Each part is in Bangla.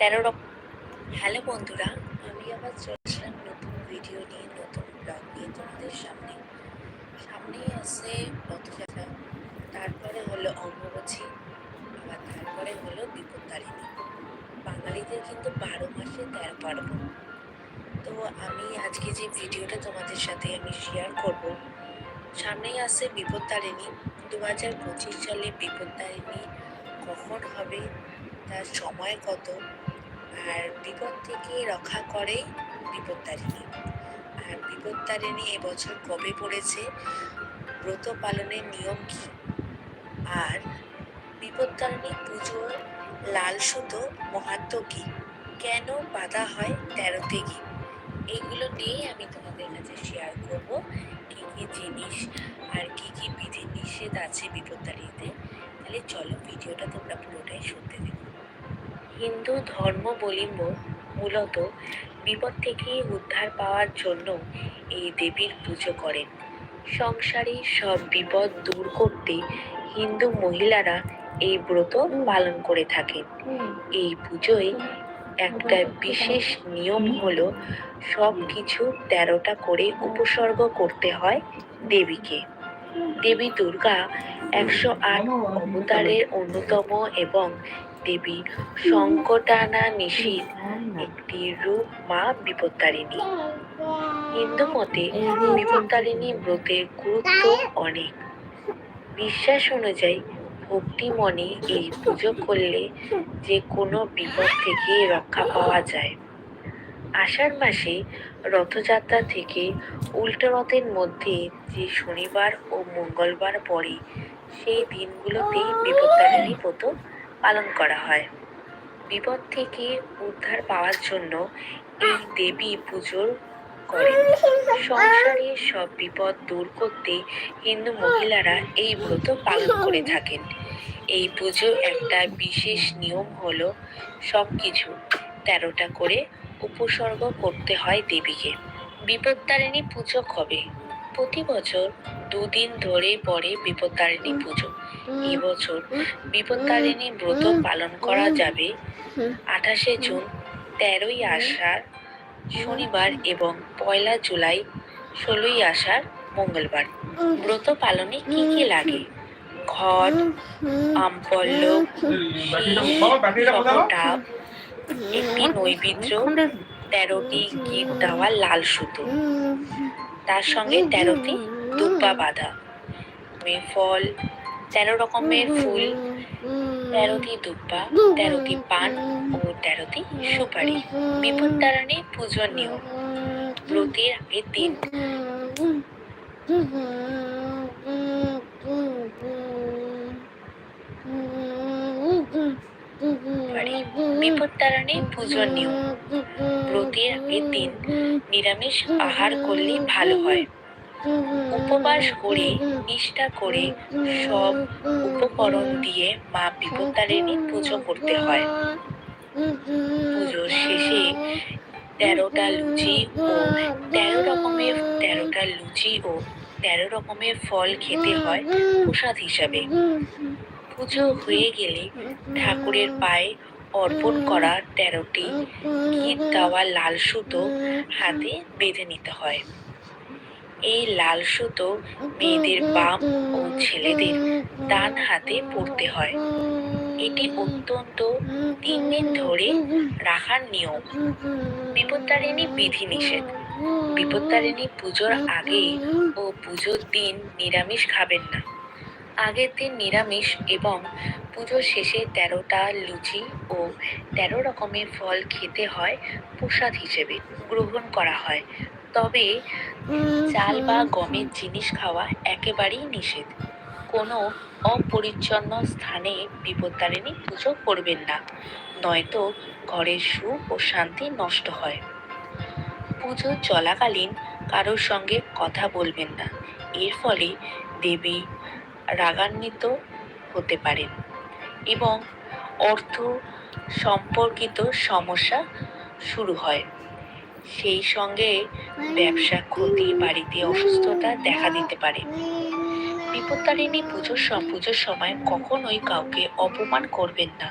তেরো রকম হ্যালো বন্ধুরা, আমি আবার চলছিলাম নতুন ভিডিও নিয়ে, নতুন ব্লগ নিয়ে তোমাদের সামনে। সামনেই আছে রথযাত্রা তারপরে হলো অম্বুবাচী, আবার তারপরে হলো বিপত্তারিণী। বাঙালিদের কিন্তু বারো মাসে তেরো পার্বণ। তো আমি আজকে যে ভিডিওটা তোমাদের সাথে আমি শেয়ার করব, সামনেই আছে বিপত্তারিণী। দু হাজার পঁচিশ সালে বিপত্তারিণী কখন হবে, তার সময় কত আর বিপদ থেকে রক্ষা করে বিপত্তারিণী। আর বিপত্তারিণী এবছর কবে পড়েছে? ব্রত পালনের নিয়ম কি? আর বিপত্তারিণী পুজোর লাল সুতো মহাত্ম কি? কেন বাধা হয় তেরোতে কি এইগুলো নিয়েই আমি তোমাদের কাছে শেয়ার করব। কী কী জিনিস আর কি কী বিধি নিষেধ আছে বিপত্তারিণীতে? তাহলে চলো ভিডিওটা তোমরা পুরোটাই শুনতে দেখো। হিন্দু ধর্মাবলম্ব মূলত বিপদ থেকে উদ্ধার পাওয়ার জন্য এই দেবীর পুজো করেন। সংসারে সব বিপদ দূর করতে হিন্দু মহিলারা এই ব্রত পালন করে থাকেন। এই পুজোয় একটা বিশেষ নিয়ম হলো সব কিছু তেরোটা করে উপসর্গ করতে হয় দেবীকে। দেবী দুর্গা একশো আট অবতারের অন্যতম এবং দেবী সংকটানা নিশীর একটি রূপ মা বিপত্তারিণী। হিন্দু মতে বিপত্তারিণী ব্রতের গুরুত্ব অনেক। বিশ্বাস অনুযায়ী ভক্তি মনে এই পুজো করলে যে কোনো বিপদ থেকে রক্ষা পাওয়া যায়। আষাঢ় মাসে রথযাত্রা থেকে উল্টো রথের মধ্যে যে শনিবার ও মঙ্গলবার পড়ে, সেই দিনগুলোতেই বিপত্তারিণী ব্রত পালন করা হয়। বিপদ থেকে উদ্ধার পাওয়ার জন্য এই দেবী পুজোর করেন। সংসারের সব বিপদ দূর করতে হিন্দু মহিলারা এই ব্রত পালন করে থাকেন। এই পুজো একটা বিশেষ নিয়ম হলো সব কিছু তেরোটা করে উপসর্গ করতে হয় দেবীকে। বিপদতারিণী পুজো কবে? প্রতি বছর দুদিন ধরে পড়ে বিপত্তারিণী পুজো। এবছর বিপত্তারিণী ব্রত পালন করা যাবে। আঠাশে জুন তেরোই আষাঢ় শনিবার এবং পয়লা জুলাই ষোলোই আষাঢ় মঙ্গলবার। ব্রত পালনে কি কি লাগে? ঘট আমপল্লব ডাব একটি নৈবেদ্য তেরোটি গিট দেওয়া লাল সুতো। তার সঙ্গে তেরোটি দুব্বা বাঁধা। মে- ফল তেরো রকমের ফুল তেরোটি দুব্বা তেরোটি পান ও তেরোটি সুপারি। বিপত্তারণী পুজোর নিয়ম ব্রতের আগের দিন বিপত্তারণী পুজোর নিয়ম ব্রতের আগের দিন নিরামিষ আহার করলে ভালো হয়। উপবাস করে, নিষ্ঠা করে, সব উপকরণ দিয়ে মা বিপত্তারিণী পুজো করতে হয়। পুজোর শেষে তেরোটা লুচি ও তেরো রকমের, তেরোটা লুচি ও তেরো রকমের ফল খেতে হয় প্রসাদ হিসাবে। পুজো হয়ে গেলে ঠাকুরের পায়ে অর্পণ করা তেরোটি গীত দেওয়া লাল সুতো হাতে বেঁধে নিতে হয়। এই লাল সুতো মেয়েদের বাম ও ছেলেদের ডান হাতে পড়তে হয়। এটি অত্যন্ত তিন দিন ধরে রাখার নিয়ম। বিপত্তারিণী বিধি নিষেধ। বিপত্তারিণী পুজোর আগে ও পুজোর দিন নিরামিষ খাবেন না। আগের দিন নিরামিষ এবং পুজোর শেষে তেরোটা লুচি ও তেরো রকমের ফল খেতে হয় প্রসাদ হিসেবে গ্রহণ করা হয়। তবে চাল বা গমের জিনিস খাওয়া একেবারেই নিষেধ। কোনো অপরিচ্ছন্ন স্থানে বিপত্তারিণী পুজো করবেন না নয়তো ঘরের সুখ ও শান্তি নষ্ট হয়। পুজো চলাকালীন কারোর সঙ্গে কথা বলবেন না এর ফলে দেবী রাগান্বিত হতে পারেন এবং অর্থ সম্পর্কিত সমস্যা শুরু হয়। সেই সঙ্গে ব্যবসা ক্ষতি, বাড়িতে অসুস্থতা দেখা দিতে পারে। বিপত্তারিণী পুজোর পুজোর সময় কখনোই কাউকে অপমান করবেন না।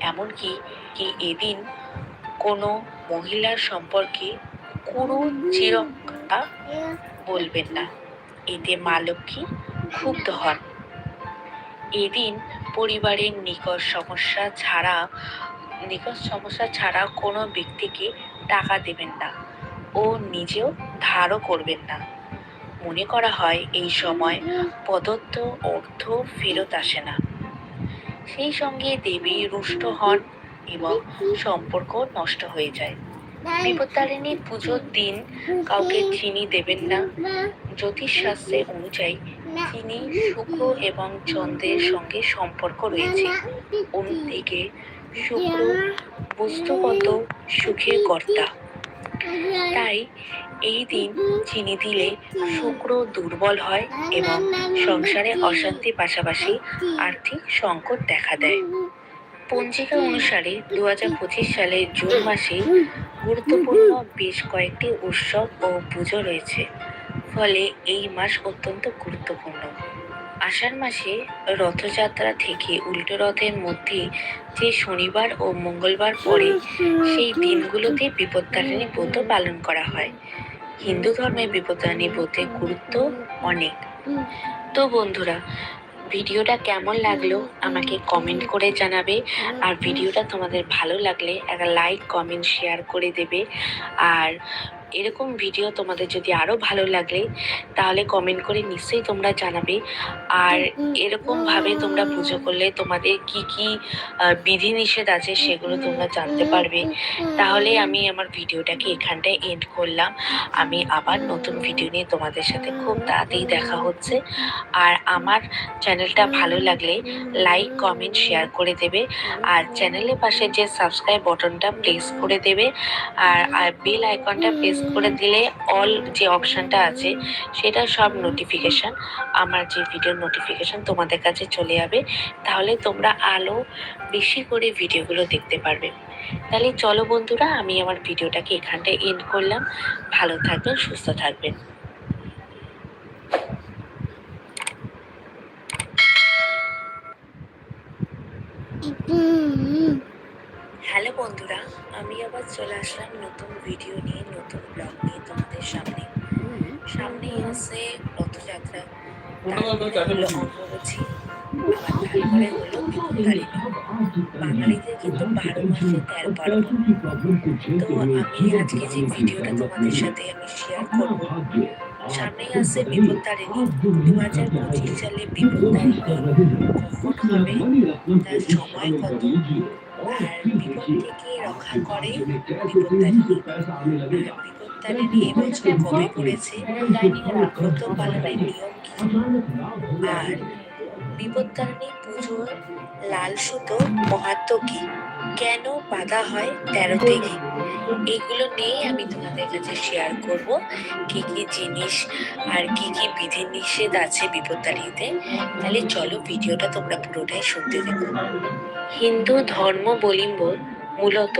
এমনকি কি এদিন কোনো মহিলার সম্পর্কে কোনো চির চিরকা বলবেন না। এতে মা লক্ষ্মী ক্ষুব্ধ হন। এদিন পরিবারের নিকট সমস্যা ছাড়া, নিকট সমস্যা ছাড়া কোনো ব্যক্তিকে টাকা দেবেন না ও নিজেও ধারও করবেন না। মনে করা হয় এই সময় প্রদত্ত অর্থ ফেরত আসে না। সেই সঙ্গে দেবী রুষ্ট হন এবং সম্পর্ক নষ্ট হয়ে যায়। বিপত্তারিণী পুজোর দিন কাউকে চিনি দেবেন না। জ্যোতিষশাস্ত্রের অনুযায়ী চিনি শুক্র এবং চন্দ্রের সঙ্গে সম্পর্ক রয়েছে। অন্যদিকে শুক্র বস্তুগত সুখের কর্তা। তাই এই দিন চিনি দিলে শুক্র দুর্বল হয় এবং সংসারে অশান্তি পাশাপাশি আর্থিক সংকট দেখা দেয়। পঞ্জিকা অনুসারে দু হাজার পঁচিশ সালের জুন মাসে গুরুত্বপূর্ণ বেশ কয়েকটি উৎসব ও পুজো রয়েছে। ফলে এই মাস অত্যন্ত গুরুত্বপূর্ণ। আষাঢ় মাসে রথযাত্রা থেকে উল্টো রথের মধ্যে যে শনিবার ও মঙ্গলবার পড়ে, সেই দিনগুলোতে বিপত্তারিণী ব্রত পালন করা হয়। হিন্দু ধর্মে বিপত্তারিণী ব্রতের গুরুত্ব অনেক। তো বন্ধুরা ভিডিওটা কেমন লাগল আমাকে কমেন্ট করে জানাবে। আর ভিডিওটা তোমাদের ভালো লাগলে একটা লাইক কমেন্ট শেয়ার করে দেবে। আর এরকম ভিডিও তোমাদের যদি আরও ভালো লাগলে তাহলে কমেন্ট করে নিশ্চয়ই তোমরা জানাবে। আর এরকমভাবে তোমরা পুজো করলে তোমাদের কি কি বিধিনিষেধ আছে সেগুলো তোমরা জানতে পারবে। তাহলে আমি আমার ভিডিওটাকে এখানটায় এন্ড করলাম। আমি আবার নতুন ভিডিও নিয়ে তোমাদের সাথে খুব তাড়াতাড়ি দেখা হচ্ছে। আর আমার চ্যানেলটা ভালো লাগলে লাইক কমেন্ট শেয়ার করে দেবে। আর চ্যানেলের পাশে যে সাবস্ক্রাইব বটনটা প্রেস করে দেবে। আর বেল আইকনটা প্রেস করে দিলে অল যে অপশানটা আছে, সেটা সব নোটিফিকেশান আমার যে ভিডিও নোটিফিকেশান তোমাদের কাছে চলে যাবে। তাহলে তোমরা আলো বেশি করে ভিডিওগুলো দেখতে পারবে। তাহলে চলো বন্ধুরা, আমি আমার ভিডিওটাকে এখানটায় এন্ড করলাম। ভালো থাকবেন, সুস্থ থাকবেন হ্যালো বন্ধুরা আমি আবার চলে আসলাম নতুন ভিডিও নিয়ে নতুন ব্লগ নিয়ে তোমাদের সামনে। সামনেই আছে রথযাত্রা। তারপরে হলো অম্বুবাচী আবার তারপরে হলো বিপত্তারিণী বাঙালিদের কিন্তু বারো মাসে তেরো পার্বণ তো আমি আজকে যে ভিডিওটা তোমাদের সাথে আমি শেয়ার করব সামনেই আছে দু হাজার পঁচিশ সালে কখন হবে? তার সময় কত? আর বিপদ থেকে রক্ষা করে বিপত্তারিণী বিপত্তারিণী এবছর কবে পড়েছে ব্রত নিয়ম কি আর বিপত্তারিণী পুজোর লাল সুতো, মহাত্ম কি? কেন বাধা হয় তেরো থেকে এগুলো নিয়েই আমি তোমাদের কাছে শেয়ার করব। কি কি জিনিস আর কি কি বিধি নিষেধ আছে বিপত্তারিণীতে তাহলে চলো ভিডিওটা তোমরা পুরোটাই শুনতে দেখো। হিন্দু ধর্মাবলম্বন মূলত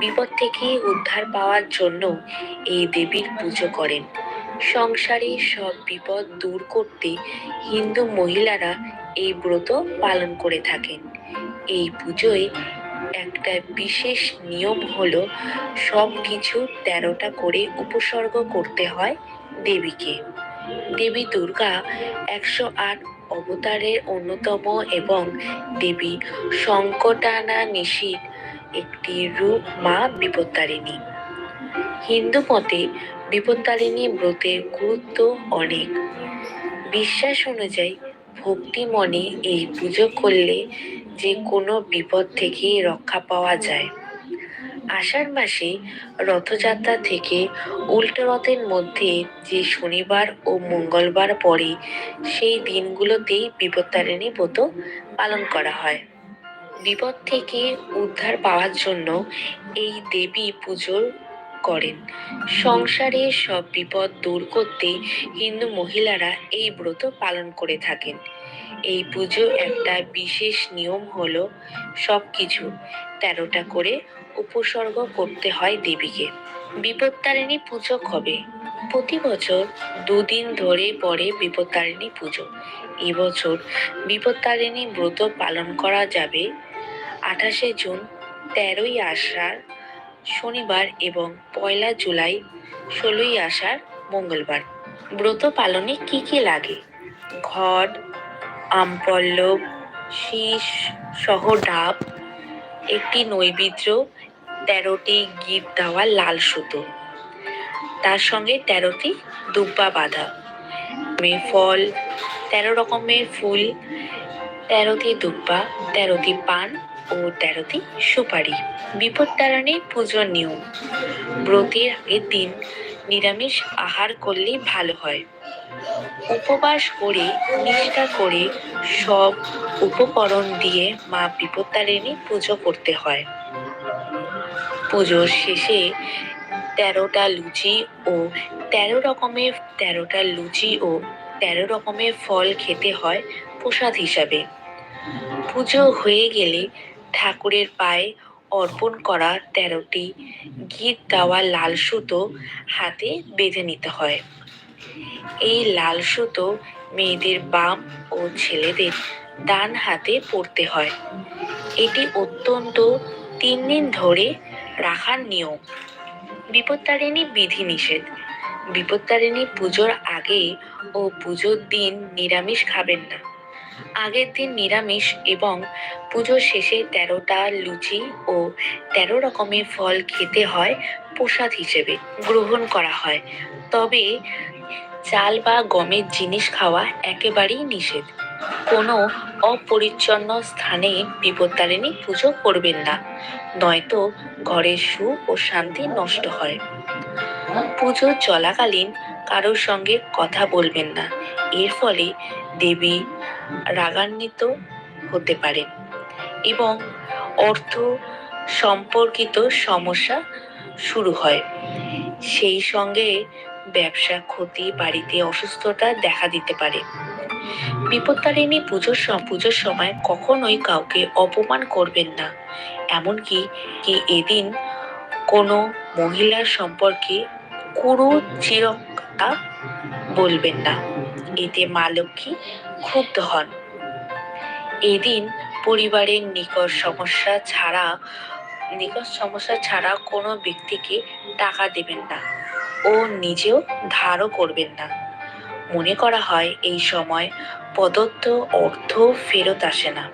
বিপদ থেকে উদ্ধার পাওয়ার জন্য এই দেবীর পুজো করেন। সংসারে সব বিপদ দূর করতে হিন্দু মহিলারা এই ব্রত পালন করে থাকেন। এই পুজোয় একটা বিশেষ নিয়ম হলো সব কিছু তেরোটা করে উপসর্গ করতে হয় দেবীকে। দেবী দুর্গা একশো আট অবতারের অন্যতম এবং দেবী সংকটানা নিশির একটি রূপ মা বিপত্তারিণী। হিন্দু মতে বিপত্তারিণী ব্রতের গুরুত্ব অনেক। বিশ্বাস অনুযায়ী ভক্তি মনে এই পুজো করলে যে কোনো বিপদ থেকে রক্ষা পাওয়া যায়। আষাঢ় মাসে রথযাত্রা থেকে উল্টো রথের মধ্যে যে শনিবার ও মঙ্গলবার পরে সেই দিনগুলোতেই বিপত্তারিণী ব্রত পালন করা হয়। বিপদ থেকে উদ্ধার পাওয়ার জন্য এই দেবী পুজো করেন। সংসারে সব বিপদ দূর করতে হিন্দু মহিলারা এই ব্রত পালন করে থাকেন। এই পুজো একটা বিশেষ নিয়ম হলো সব কিছু তেরোটা করে উপসর্গ করতে হয় দেবীকে। বিপত্তারিণী পুজো কবে প্রতি বছর দুদিন ধরে পড়ে বিপত্তারিণী পুজো। এবছর বিপত্তারিণী ব্রত পালন করা যাবে। আঠাশে জুন তেরোই আষাঢ় শনিবার এবং পয়লা জুলাই ষোলোই আষাঢ় মঙ্গলবার। ব্রত পালনে কি কি লাগে? ঘট আমপল্লব শীষ সহ ডাব, একটি নৈবেদ্য, তেরোটি গিট দেওয়া লাল সুতো। তার সঙ্গে তেরোটি দুব্বা বাঁধা। ফল, তেরো রকমের ফুল, তেরোটি দুব্বা, তেরোটি পান ও তেরোটি সুপারি। বিপদ তাড়ানে পুজোর নিয়ম। ব্রতের আগের দিন নিরামিষ আহার করলেই ভালো হয়। উপবাস করে, নিষ্ঠা করে সব উপকরণ দিয়ে মা বিপত্তারিণী পুজো করতে হয়। পুজোর শেষে তেরোটা লুচি ও তেরো রকমের, তেরোটা লুচি ও তেরো রকমের ফল খেতে হয় প্রসাদ হিসাবে। পুজো হয়ে গেলে ঠাকুরের পায়ে অর্পণ করা তেরোটি গিট দেওয়া লাল সুতো হাতে বেঁধে নিতে হয়। এই লাল সুতো মেয়েদের বাম ও ছেলেদের ডান হাতে পরতে হয়। এটি অত্যন্ত তিন দিন ধরে রাখার নিয়ম। বিপত্তারিণী বিধি নিষেধ। বিপত্তারিণী পুজোর আগে ও পুজোর দিন নিরামিষ খাবেন না। আগের দিন নিরামিষ এবং পুজোর শেষে তেরোটা লুচি ও তেরো রকমের ফল খেতে হয় প্রসাদ হিসেবে গ্রহণ করা হয়। তবে চাল বা গমের জিনিস খাওয়া একেবারেই নিষেধ। কোনো অপরিচ্ছন্ন স্থানে বিপত্তারিণী পুজো করবেন না, নয়তো ঘরের সুখ ও শান্তি নষ্ট হয়। পুজো চলাকালীন কারোর সঙ্গে কথা বলবেন না। এর ফলে দেবী রাগান্বিত হতে পারেন এবং অর্থ সম্পর্কিত সমস্যা শুরু হয়। সেই সঙ্গে ব্যবসা, ক্ষতি, বাড়িতে অসুস্থতা দেখা দিতে পারে। বিপত্তারিণী পুজোর পুজোর সময় কখনোই কাউকে অপমান করবেন না। এমনকি কি এদিন কোনো মহিলার সম্পর্কে কুরু চিরকা বলবেন না। এতে মা লক্ষ্মী ক্ষুব্ধ হন। এদিন পরিবারের নিকট সমস্যা ছাড়া, নিকট সমস্যা ছাড়া কোনো ব্যক্তিকে টাকা দেবেন না ও নিজেও ধারও করবেন না। মনে করা হয় এই সময় প্রদত্ত অর্থ ফেরত আসে না।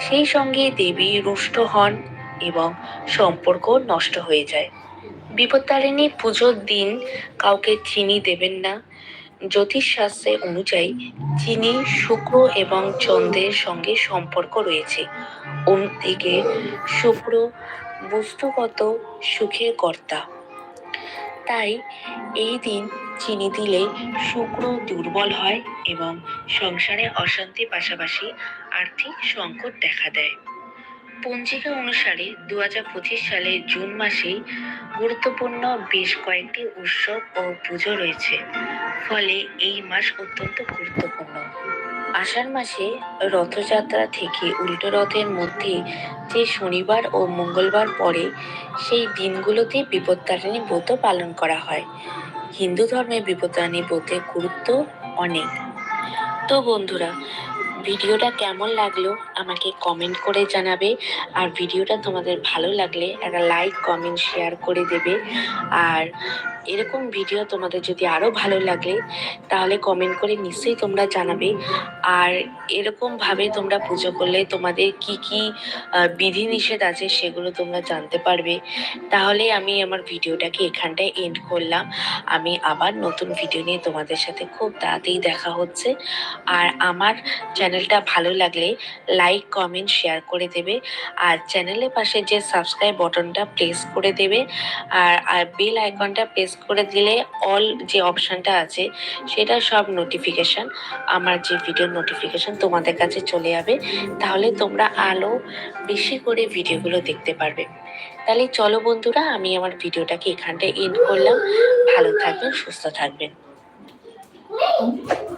সেই সঙ্গে দেবী রুষ্ট হন এবং সম্পর্ক নষ্ট হয়ে যায়। বিপত্তারিণী পুজোর দিন কাউকে চিনি দেবেন না জ্যোতিষশাস্ত্রে অনুযায়ী চিনি শুক্র এবং চন্দ্রের সঙ্গে সম্পর্ক রয়েছে। অন্যদিকে শুক্র বস্তুগত সুখের কর্তা। তাই এই দিন চিনি দিলে শুক্র দুর্বল হয় এবং সংসারে অশান্তি পাশাপাশি আর্থিক সংকট দেখা দেয়। পঞ্জিকা অনুসারে দু সালের জুন মাসেই গুরুত্বপূর্ণ বেশ কয়েকটি উৎসব ও পুজো রয়েছে। ফলে এই মাস অত্যন্ত গুরুত্বপূর্ণ। আষাঢ় মাসে রথযাত্রা থেকে উল্টো রথের মধ্যে যে শনিবার ও মঙ্গলবার পড়ে, সেই দিনগুলোতে বিপত্তারিণী ব্রত পালন করা হয়। হিন্দু ধর্মে বিপত্তারিণী ব্রতের গুরুত্ব অনেক। তো বন্ধুরা ভিডিওটা কেমন লাগল আমাকে কমেন্ট করে জানাবে। আর ভিডিওটা তোমাদের ভালো লাগলে একটা লাইক কমেন্ট শেয়ার করে দেবে। আর এরকম ভিডিও তোমাদের যদি আরও ভালো লাগে, তাহলে কমেন্ট করে নিশ্চয়ই তোমরা জানাবে। আর এরকমভাবে তোমরা পুজো করলে তোমাদের কি কি বিধিনিষেধ আছে সেগুলো তোমরা জানতে পারবে। তাহলে আমি আমার ভিডিওটাকে এখানটায় এন্ড করলাম। আমি আবার নতুন ভিডিও নিয়ে তোমাদের সাথে খুব তাড়াতাড়ি দেখা হচ্ছে। আর আমার চ্যানেলটা ভালো লাগলে লাইক কমেন্ট শেয়ার করে দেবে। আর চ্যানেলের পাশে যে সাবস্ক্রাইব বটনটা প্রেস করে দেবে। আর আর বেল আইকনটা প্রেস করে দিলে অল যে অপশানটা আছে, সেটা সব নোটিফিকেশান আমার যে ভিডিও নোটিফিকেশান তোমাদের কাছে চলে যাবে। তাহলে তোমরা আলো বেশি করে ভিডিওগুলো দেখতে পারবে। তাহলে চলো বন্ধুরা, আমি আমার ভিডিওটাকে এখানটায় এন্ড করলাম। ভালো থাকবেন, সুস্থ থাকবেন।